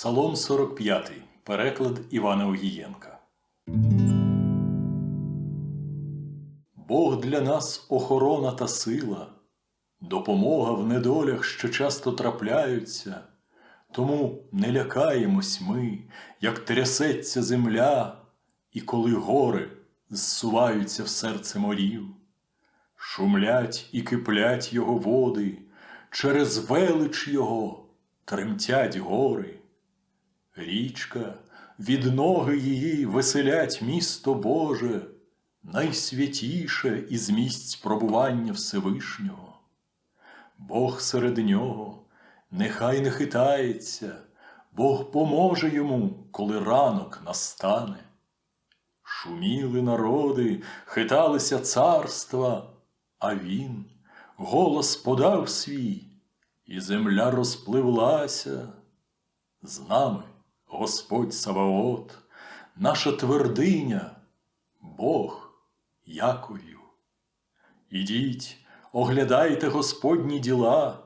Псалом 45. Переклад Івана Огієнка. Бог для нас охорона та сила, допомога в недолях, що часто трапляються. Тому не лякаємось ми, як трясеться земля, і коли гори зсуваються в серце морів. Шумлять і киплять його води, через велич його тремтять гори. Річка, від ноги її веселять місто Боже, найсвятіше із місць пробування Всевишнього. Бог серед нього, нехай не хитається, Бог поможе йому, коли ранок настане. Шуміли народи, хиталися царства, а він голос подав свій, і земля розпливлася. З нами Господь Саваот, наша твердиня, Бог Яковів. Ідіть, оглядайте Господні діла,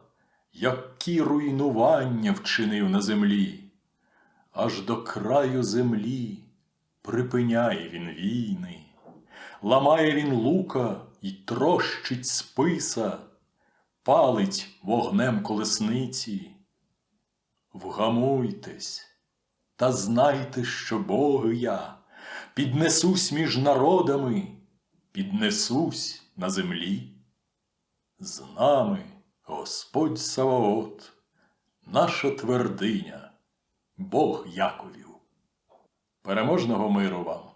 які руйнування вчинив на землі, аж до краю землі припиняє він війни, ламає він лука й трощить списа, палить вогнем колесниці. Вгамуйтесь та знайте, що Бог я піднесусь між народами, піднесусь на землі. З нами Господь Саваот, наша твердиня, Бог Яковів. Переможного миру вам!